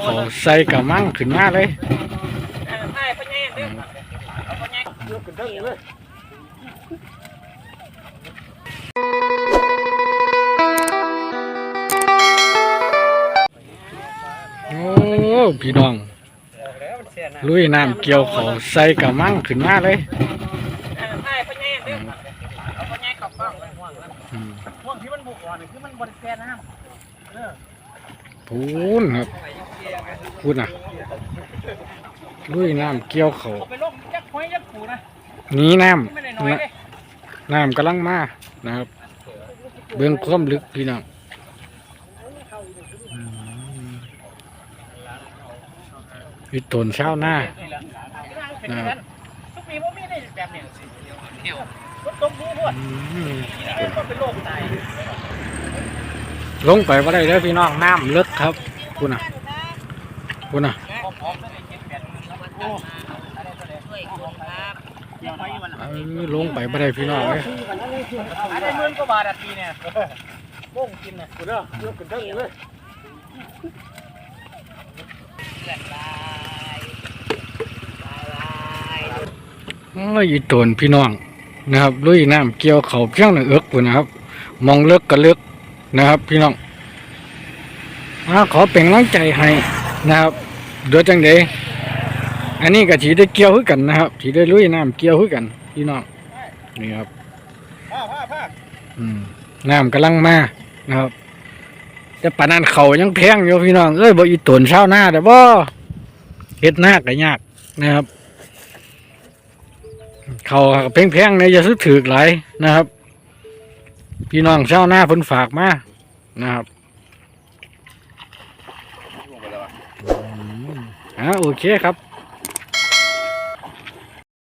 เขาใส่กระมังขึ้นมาเลยไม่พ่อแง่เด้อเอาพ่อแง่ยกขึ้นทั้งนี้เลยโอ้พี่น้องแล้วมันเสียนะลุยน้ำเกี่ยวเขาใส่กระมังขึ้นมาเลยไม่พ่อแง่เด้อเอาพ่อแง่กับกล้องห่วงอืมห่วงที่มันบุกอ่อนนี่คือมันบริแกน้พูนครับ พูดนะลุยน้ำเกี่ยวเขาำเอาไปลงยักษ์ห้อยยักษ์ผูนะหนีน้ไม่ได้น้อยเลยำน้ำกำลังมานะครับ เบื้องความลึกพี่น้องอืมอีตนเช้าหน้าทุกปีว่ามีได้แบบนี้รถตกรู้พวดอืมนี่ก็เป็นโรคตายลงไปว่าได้เด้อพี่น้องน้ำลึกครับพูดนะ พูดนะพร้อมๆเลยเจ็ดแปดโอ้ช่นครับเดี๋ยวไปวันเออลงไปว่ได้พี่น้องเลยอันนี้หมื่นกว่าบาทอะปีเนี่ยโป้งกินเนี่ยกูเด้อยกขึ้นทั้งนี้เลยโอ้ยตนพี่น้องนะครับลุยน้ำเกี่ยวเขาเพียงหนึ่งเอิกปุ่นนะครับ มองเลิกก็เลิกนะครับ พี่น้องอาขอเป็นกำลังใจให้ นะครับเดือจังเดอันนี้ก็ถีได้เกี่ยวคือกันนะครับถีได้ลุยน้ำเกี่ยวคือกันพี่น้องนี่ครับน้ำกำลังมานะครับแต่ปานนั้นเขายังแพงอยู่พี่น้องเอ้ยบ่อีตุนเช้าหน้าแต่บ่เฮ็ดหน้าก็ยากนะครับ เขาแพงๆเนี่ยจะซื้อถือหลายนะครับ พี่น้องเช้าหน้าเพิ่นฝากมานะครับอืม อ่าโอเคครับ